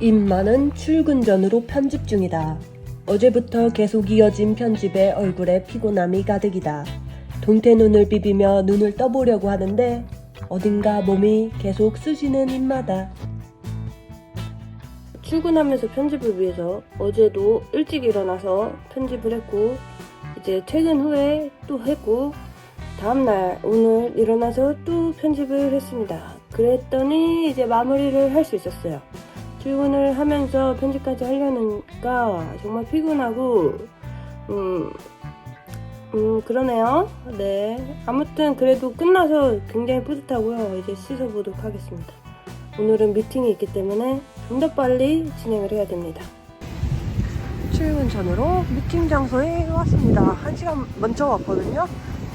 임마는 출근 전으로 편집 중이다. 어제부터 계속 이어진 편집에 얼굴에 피곤함이 가득이다. 동태 눈을 비비며 눈을 떠보려고 하는데 어딘가 몸이 계속 쑤시는 임마다. 출근하면서 편집을 위해서 어제도 일찍 일어나서 편집을 했고 이제 퇴근 후에 또 했고 다음날 오늘 일어나서 또 편집을 했습니다. 그랬더니 이제 마무리를 할 수 있었어요. 출근을 하면서 편집까지 하려니까 정말 피곤하고 음, 음 그러네요. 네 아무튼 그래도 끝나서 굉장히 뿌듯하고요. 이제 씻어보도록 하겠습니다. 오늘은 미팅이 있기 때문에 좀 더 빨리 진행을 해야 됩니다. 출근 전으로 미팅 장소에 왔습니다. 한 시간 먼저 왔거든요.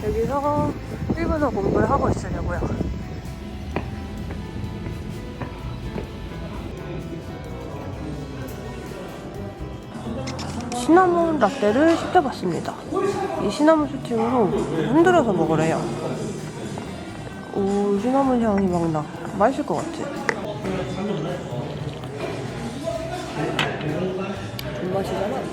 여기서 일본어 공부를 하고 있으려고요. 시나몬 라떼를 시켜봤습니다. 이 시나몬 스틱으로 흔들어서 먹으래요. 오, 시나몬 향이 막 나. 맛있을 것 같아. 존맛이잖아.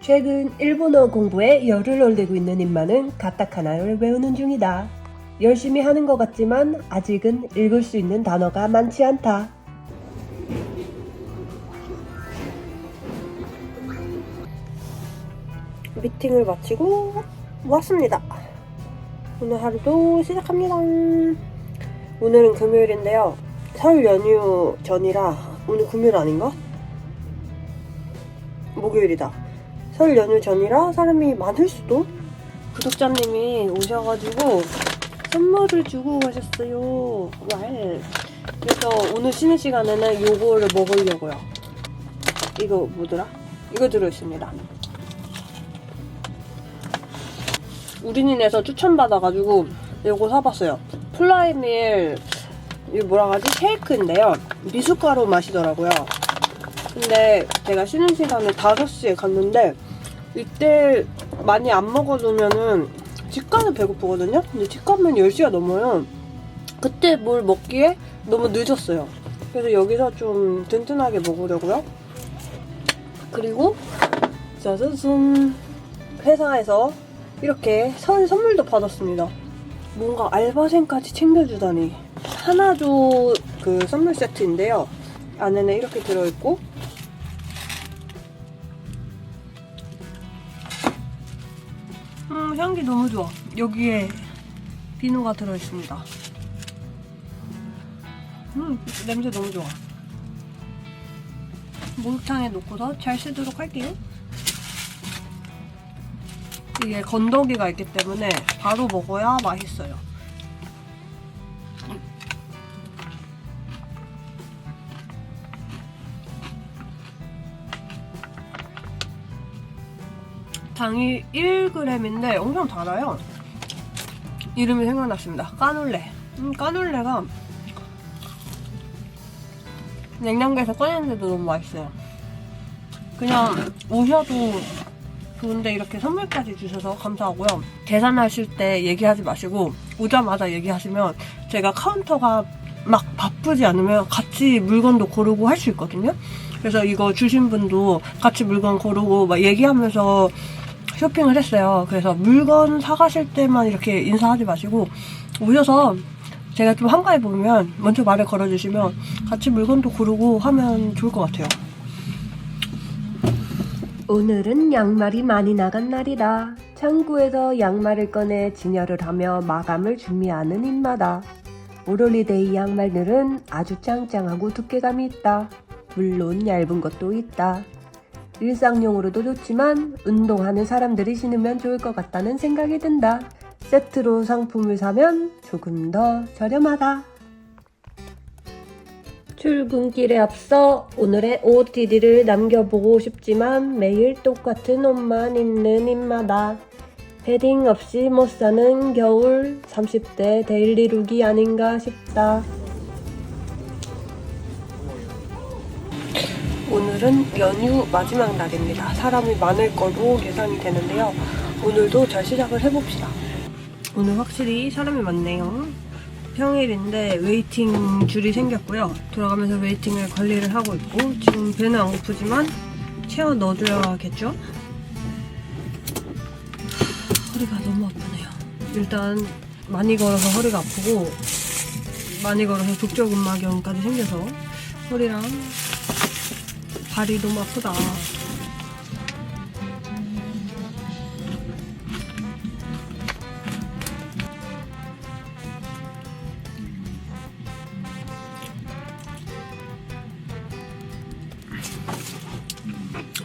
최근 일본어 공부에 열을 올리고 있는 임마는 가타카나를 외우는 중이다. 열심히 하는 것 같지만 아직은 읽을 수 있는 단어가 많지 않다. 미팅을 마치고 왔습니다. 오늘 하루도 시작합니다. 오늘은 금요일인데요. 설 연휴 전이라 오늘 금요일 아닌가? 목요일이다. 설 연휴 전이라 사람이 많을 수도? 구독자님이 오셔가지고 선물을 주고 가셨어요. 왈. 그래서 오늘 쉬는 시간에는 요거를 먹으려고요. 이거 뭐더라? 이거 들어있습니다. 우린이네서 추천받아가지고 요거 사봤어요. 플라이밀 이 뭐라 하지? 쉐이크인데요. 미숫가루 맛이더라고요. 근데 제가 쉬는 시간에 5시에 갔는데 이때 많이 안 먹어두면은 집 가면 배고프거든요? 근데 집 가면 10시가 넘어요. 그때 뭘 먹기에 너무 늦었어요. 그래서 여기서 좀 든든하게 먹으려고요. 그리고 짜자잔 회사에서 이렇게 설 선물도 받았습니다. 뭔가 알바생까지 챙겨주다니. 하나조 그 선물 세트인데요. 안에는 이렇게 들어있고 음 향기 너무 좋아. 여기에 비누가 들어있습니다. 음 냄새 너무 좋아. 목욕탕에 놓고서 잘 쓰도록 할게요. 이게 건더기가 있기 때문에 바로 먹어야 맛있어요. 당이 1g인데 엄청 달아요. 이름이 생각났습니다. 까눌레. 음, 까눌레가 냉장고에서 꺼냈는데도 너무 맛있어요. 그냥 오셔도 좋은데 이렇게 선물까지 주셔서 감사하고요. 계산하실 때 얘기하지 마시고 오자마자 얘기하시면 제가 카운터가 막 바쁘지 않으면 같이 물건도 고르고 할 수 있거든요. 그래서 이거 주신 분도 같이 물건 고르고 막 얘기하면서 쇼핑을 했어요. 그래서 물건 사가실 때만 이렇게 인사하지 마시고 오셔서 제가 좀 한가해 보면 먼저 말을 걸어주시면 같이 물건도 고르고 하면 좋을 것 같아요. 오늘은 양말이 많이 나간 날이다. 창구에서 양말을 꺼내 진열을 하며 마감을 준비하는 입마다. 오롤리데이 양말들은 아주 짱짱하고 두께감이 있다. 물론 얇은 것도 있다. 일상용으로도 좋지만 운동하는 사람들이 신으면 좋을 것 같다는 생각이 든다. 세트로 상품을 사면 조금 더 저렴하다. 출근길에 앞서 오늘의 OOTD를 남겨보고 싶지만 매일 똑같은 옷만 입는 입마다 패딩 없이 못 사는 겨울 30대 데일리룩이 아닌가 싶다. 오늘은 연휴 마지막 날입니다. 사람이 많을 거로 예상이 되는데요. 오늘도 잘 시작을 해봅시다. 오늘 확실히 사람이 많네요. 평일인데 웨이팅 줄이 생겼고요. 돌아가면서 웨이팅을 관리를 하고 있고 지금 배는 안 고프지만 채워 넣어줘야겠죠? 허리가 너무 아프네요. 일단 많이 걸어서 허리가 아프고 많이 걸어서 족저근막염까지 생겨서 허리랑 발이 너무 아프다.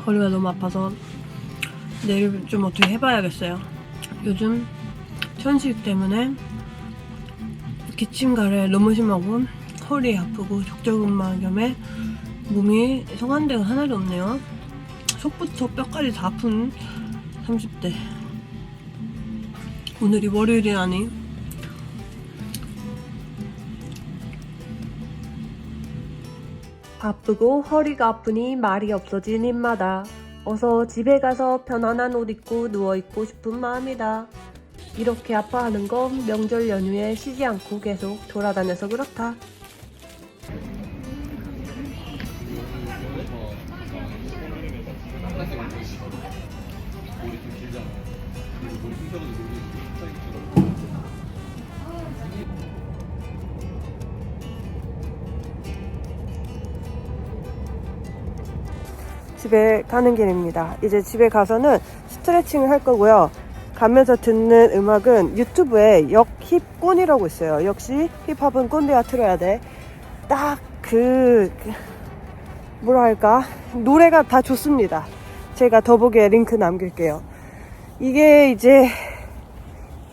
허리가 너무 아파서 내일 좀 어떻게 해봐야겠어요. 요즘 천식 때문에 기침가래 너무 심하고 허리 아프고 족저근막염에 몸이 성한 데가 하나도 없네요. 속부터 뼈까지 다 아픈 30대. 오늘이 월요일이라니. 바쁘고 허리가 아프니 말이 없어진 입마다 어서 집에 가서 편안한 옷 입고 누워있고 싶은 마음이다. 이렇게 아파하는 건 명절 연휴에 쉬지 않고 계속 돌아다녀서 그렇다. 집에 가는 길입니다. 이제 집에 가서는 스트레칭을 할 거고요. 가면서 듣는 음악은 유튜브에 역힙꾼이라고 있어요. 역시 힙합은 꼰대가 틀어야 돼. 딱 그, 그 뭐라 할까? 노래가 다 좋습니다. 제가 더보기에 링크 남길게요. 이게 이제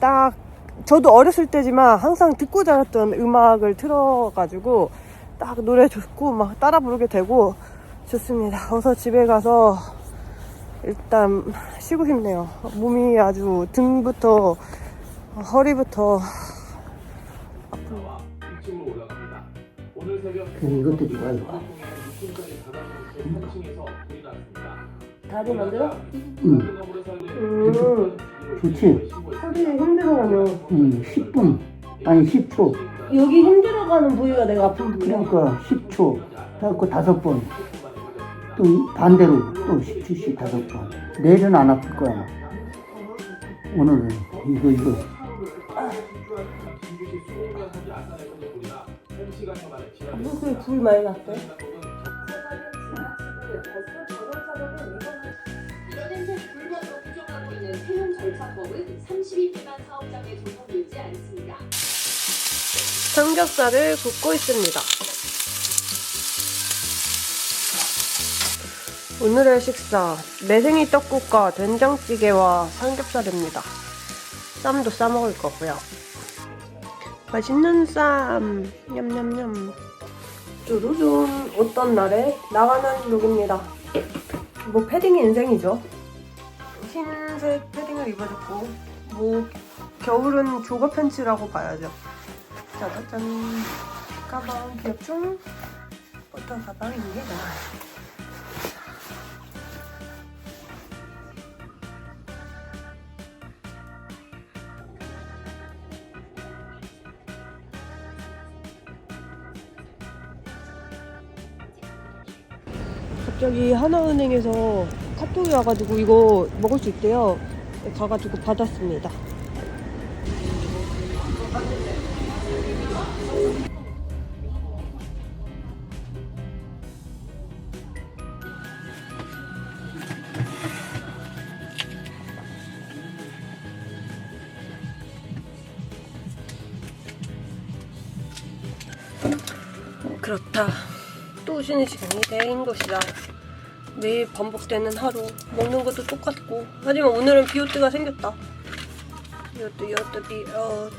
딱 저도 어렸을 때지만 항상 듣고 자랐던 음악을 틀어가지고 딱 노래 좋고 막 따라 부르게 되고 좋습니다. 어서 집에 가서 일단 쉬고 싶네요. 몸이 아주 등부터 허리부터 새벽 이것도 좋아요. 다리 만들어? 응, 음, 좋지. 허리 힘들어하면 응, 10분, 아니 10초. 여기 힘들어가는 부위가 내가 아픈 부위야. 그러니까 10초. 해갖고 다섯 번. 또 이- 반대로 또 10초씩 다섯 번. 내일은 안 아플 거야. 오늘은 이거 이거. 무슨 불 많이 났대? 이런냄새 불법으로 규정하고 있는 세운 절차법은 32개만 사업장에 적용되지 않습니다. 삼겹살을 굽고 있습니다. 오늘의 식사 매생이 떡국과 된장찌개와 삼겹살입니다. 쌈도 싸 먹을 거고요. 맛있는 쌈 냠냠냠. 뚜루둔 어떤 날에 나가는 룩입니다. 뭐 패딩이 인생이죠. 흰색 패딩을 입어줬고 뭐 겨울은 조거 팬츠라고 봐야죠. 짜자잔 가방 귀엽죠? 어떤 가방입니다 갑자기 하나은행에서 카톡이 와가지고 이거 먹을 수 있대요 가가지고 받았습니다 그렇다. 또 쉬는 시간이 된 것이다. 매일 반복되는 하루. 먹는 것도 똑같고. 하지만 오늘은 비오트가 생겼다. 비오트, 비오트, 비오트.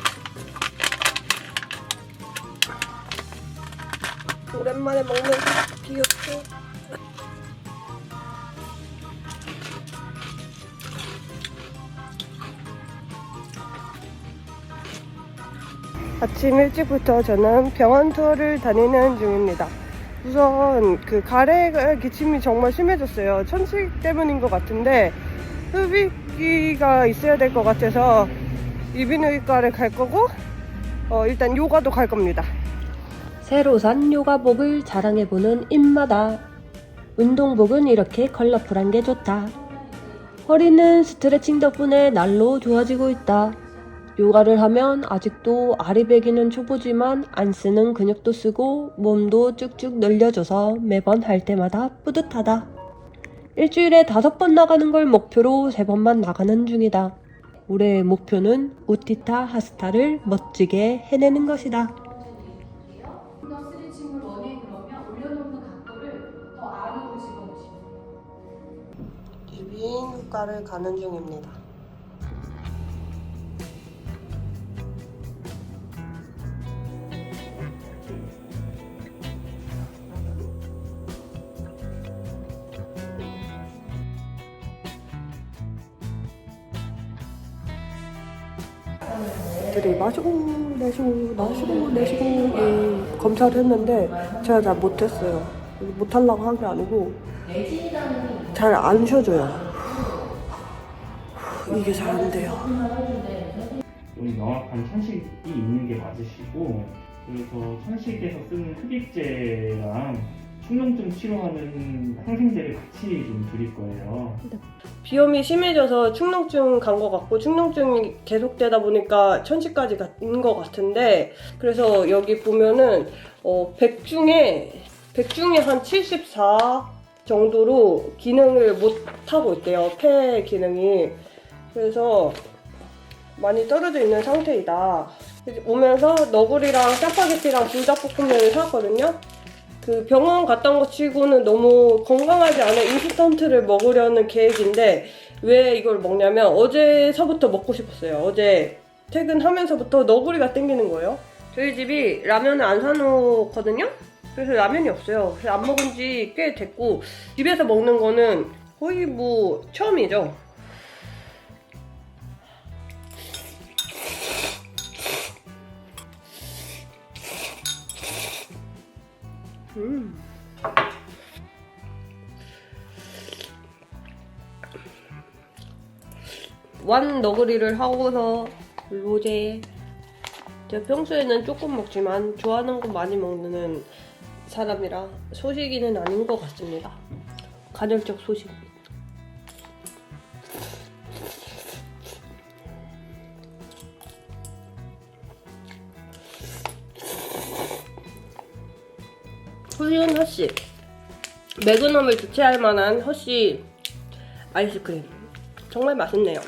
오랜만에 먹는 비오트. 아침 일찍부터 저는 병원 투어를 다니는 중입니다. 우선 그 가래가 기침이 정말 심해졌어요. 천식 때문인 것 같은데 흡입기가 있어야 될 것 같아서 이비인후과를 갈 거고 어, 일단 요가도 갈 겁니다. 새로 산 요가복을 자랑해보는 입마다. 운동복은 이렇게 컬러풀한 게 좋다. 허리는 스트레칭 덕분에 날로 좋아지고 있다. 요가를 하면 아직도 아리배기는 초보지만 안 쓰는 근육도 쓰고 몸도 쭉쭉 늘려줘서 매번 할 때마다 뿌듯하다. 일주일에 다섯 번 나가는 걸 목표로 세 번만 나가는 중이다. 올해의 목표는 우티타 하스타를 멋지게 해내는 것이다. 집어넣으시면 이비인후과를 가는 중입니다. 들이 마시고 내쉬고 마시고 내쉬고 이 검사를 했는데 제가 잘 못했어요. 못하려고 한 게 아니고 잘 안 쉬어줘요. 이게 잘 안 돼요. 좀 명확한 천식이 있는 게 맞으시고 그래서 천식에서 쓰는 흡입제랑 충농증 치료하는 항생제를 같이 좀 드릴 거예요. 비염이 심해져서 충농증 간 것 같고 충농증이 계속되다 보니까 천식까지 간 것 같은데 그래서 여기 보면은 어, 100 중에 100 중에 한 74 정도로 기능을 못 하고 있대요. 폐 기능이 그래서 많이 떨어져 있는 상태이다. 오면서 너구리랑 짜파게티랑 불닭볶음면을 사왔거든요. 그 병원 갔다 온거 치고는 너무 건강하지 않은 인스턴트를 먹으려는 계획인데 왜 이걸 먹냐면 어제서부터 먹고 싶었어요. 어제 퇴근하면서부터 너구리가 땡기는 거예요. 저희 집이 라면을 안 사놓거든요. 그래서 라면이 없어요. 그래서 안 먹은 지 꽤 됐고 집에서 먹는 거는 거의 뭐 처음이죠. 음. 완 너구리를 하고서 로제 제가 평소에는 조금 먹지만 좋아하는 거 많이 먹는 사람이라 소식이는 아닌 것 같습니다. 간헐적 소식. 훌륭한 허쉬. 매그넘을 대체할 만한 허쉬 아이스크림. 정말 맛있네요.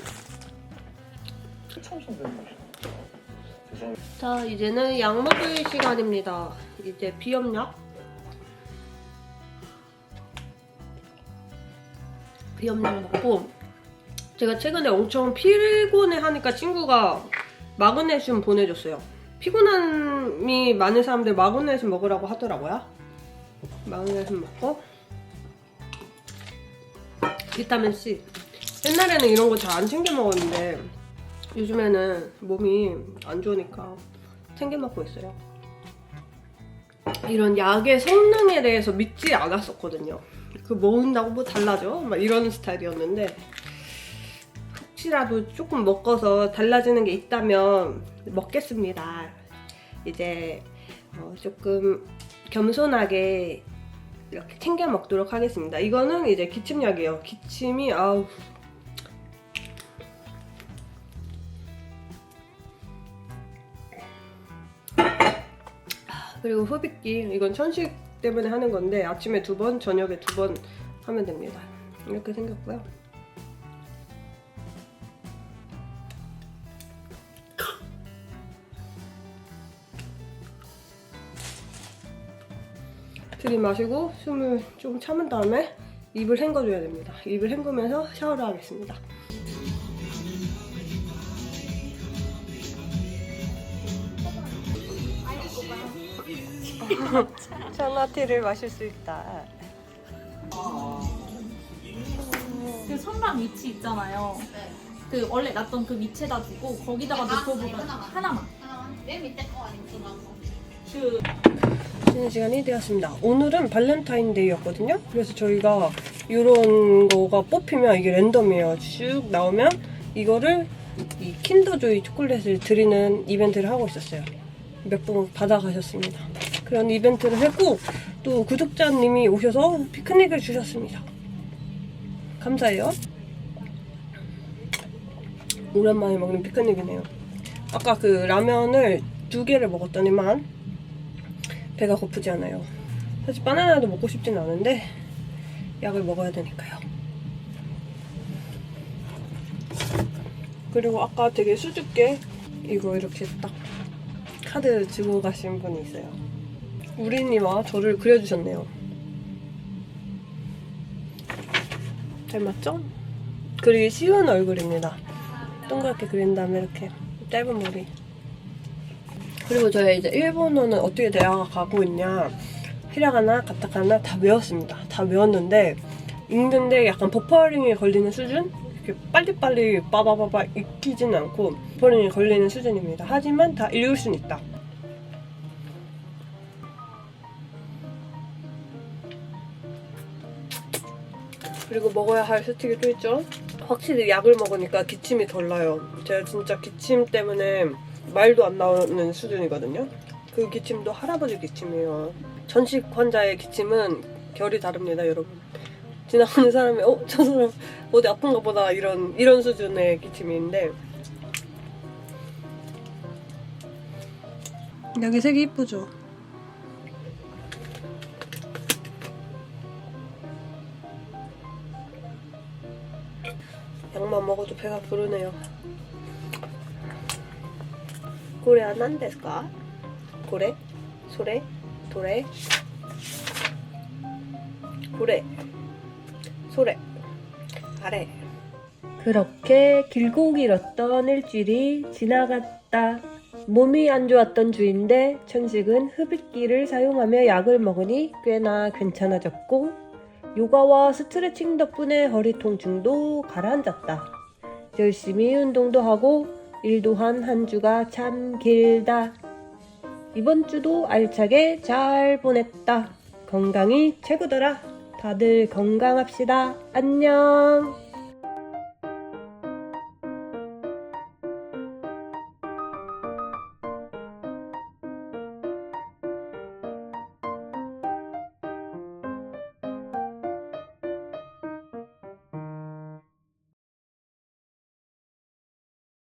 자, 이제는 약 먹을 시간입니다. 이제 비염약. 비염약 먹고 제가 최근에 엄청 피곤해 하니까 친구가 마그네슘 보내줬어요. 피곤함이 많은 사람들 마그네슘 먹으라고 하더라고요. 마그네슘 먹고 비타민 C. 옛날에는 이런 거 잘 안 챙겨 먹었는데 요즘에는 몸이 안 좋으니까 챙겨 먹고 있어요. 이런 약의 성능에 대해서 믿지 않았었거든요. 그 먹는다고 뭐 달라져? 막 이런 스타일이었는데 혹시라도 조금 먹어서 달라지는 게 있다면 먹겠습니다. 이제 어, 조금 겸손하게 이렇게 챙겨 먹도록 하겠습니다. 이거는 이제 기침약이에요. 기침이 아우 그리고 흡입기 이건 천식 때문에 하는 건데 아침에 두 번, 저녁에 두 번 하면 됩니다. 이렇게 생겼고요. 들이마시고 숨을 좀 참은 다음에 입을 헹궈줘야 됩니다. 입을 헹구면서 샤워를 하겠습니다. 차나티를 마실 수 있다. 그 선반 위치 있잖아요. 그 원래 놨던 그 위치에다 두고 거기다가 놓고 보면 하나만. 맨 밑에 거 아니면 중간 거? 그 쉬는 시간이 되었습니다. 오늘은 발렌타인데이였거든요. 그래서 저희가 이런 거가 뽑히면 이게 랜덤이에요. 쭉 나오면 이거를 이 킨더조이 초콜릿을 드리는 이벤트를 하고 있었어요. 몇 분 받아가셨습니다. 그런 이벤트를 했고 또 구독자님이 오셔서 피크닉을 주셨습니다. 감사해요. 오랜만에 먹는 피크닉이네요. 아까 그 라면을 두 개를 먹었더니만 배가 고프지 않아요. 사실 바나나도 먹고 싶진 않은데 약을 먹어야 되니까요. 그리고 아까 되게 수줍게 이거 이렇게 딱 카드 주고 가신 분이 있어요. 우리님아 저를 그려주셨네요. 닮았죠? 그리기 쉬운 얼굴입니다. 동그랗게 그린 다음에 이렇게 짧은 머리. 그리고 저희 이제 일본어는 어떻게 대화가 가고 있냐. 히라가나, 가타카나 다 외웠습니다. 다 외웠는데 읽는데 약간 버퍼링에 걸리는 수준? 이렇게 빨리빨리 빠바바바 읽히진 않고 버퍼링에 걸리는 수준입니다. 하지만 다 읽을 수는 있다. 그리고 먹어야 할 스틱이 또 있죠. 확실히 약을 먹으니까 기침이 덜 나요. 제가 진짜 기침 때문에 말도 안 나오는 수준이거든요. 그 기침도 할아버지 기침이에요. 전식 환자의 기침은 결이 다릅니다, 여러분. 지나가는 사람이 어, 저 사람 어디 아픈가 보다 이런 이런 수준의 기침인데 여기 색이 이쁘죠? 약만 먹어도 배가 부르네요. 아래? 그렇게 길고 길었던 일주일이 지나갔다. 몸이 안 좋았던 주인데 천식은 흡입기를 사용하며 약을 먹으니 꽤나 괜찮아졌고 요가와 스트레칭 덕분에 허리 통증도 가라앉았다. 열심히 운동도 하고 일도 한한 주가 참 길다. 이번 주도 알차게 잘 보냈다. 건강이 최고더라. 다들 건강합시다. 안녕.